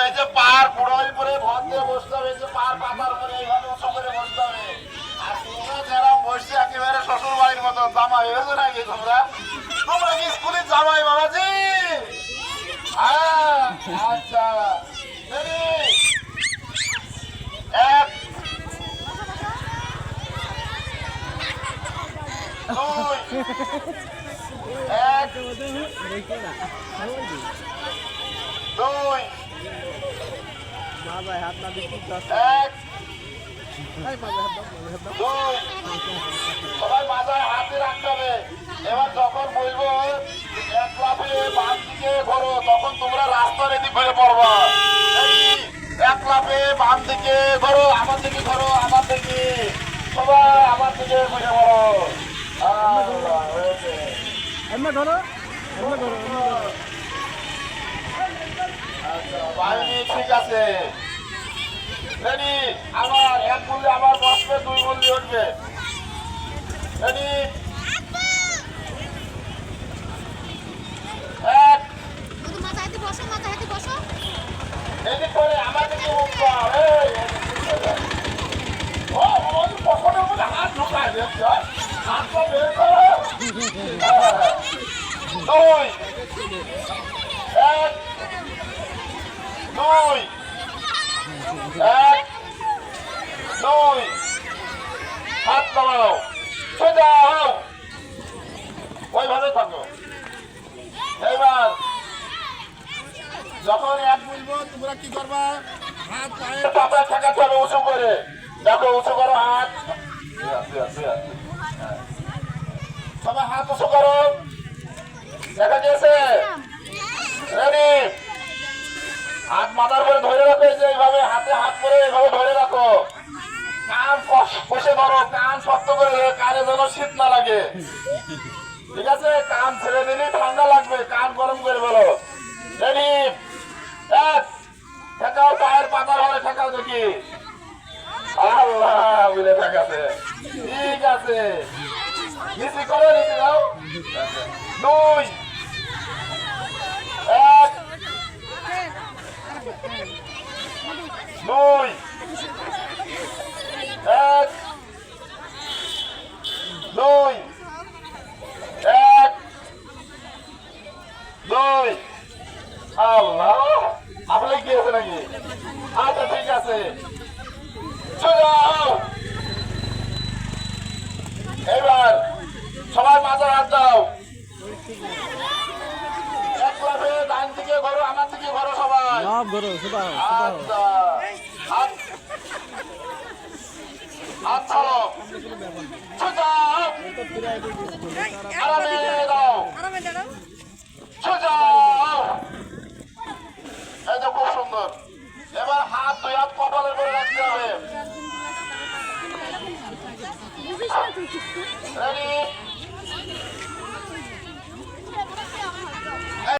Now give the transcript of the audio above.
এই যে পার পুরোই উপরে ভর দিয়ে বসতে হবে যে পার পাতার উপরে ভেবেছো নাকি তোমরা? তোমরা কি স্কুলে জামাই বাবাজি? আচ্ছা। এক দুই এক দুই এক সবাই মাথায় হাতে রাখতে হবে। এবার যখন বলব এক লাফে বাম দিকে ঘোরো তখন তোমরা রাস্তার এদিক ঘুরে পড়বা। এক লাফে বাম দিকে ঘোরো আমার দিকে ঘোরো আমার দিকে। সবাই আমার দিকে ঘুরে পড়ো। এমনি ধরো এমনি ধরো আচ্ছা, ঠিক আছে। রেডি আবার। দুই বললে উঠবে হ্যাঁ। দুই এক দুই এক দুই নামাও সোজা হও। ওইভাবে থাকো। এইবার যখন এক বলব তোমরা কি করবা? হাত পায়ে। চাপা ঠেকাতে হবে উঁচু করে। দেখো উঁচু করো হাত। সবাই হাত উঁচু করো। দেখা রেডি হাত মাথার উপরে ধরে রাখো এই যে এইভাবে হাতে হাত করে এইভাবে ধরে রাখো কান কষ- কষে ধরো কান শক্ত করে ধরো, কানে যেন শীত না লাগে ঠিক আছে, কান ছেড়ে দিলে, ঠান্ডা লাগবে, কান গরম করে বলো। রেডি? এক ঠেকাও পায়ের পাতার হলে ঠেকাও দেখি। আল্লাহ বলে ঠেকাছে। ঠিক আছে। নিচে করো, নিচে দাও। দুই, এক দুই এক, দুই এক দুই আল্লাহ আপনি কি আছে নাকি আচ্ছা ঠিক আছে এবার সবাই মাথায় হাত দাও ডান দিকে ঘরো আমার দিকে ঘরো সবাই আচ্ছা। আরামে しなきゃいけ。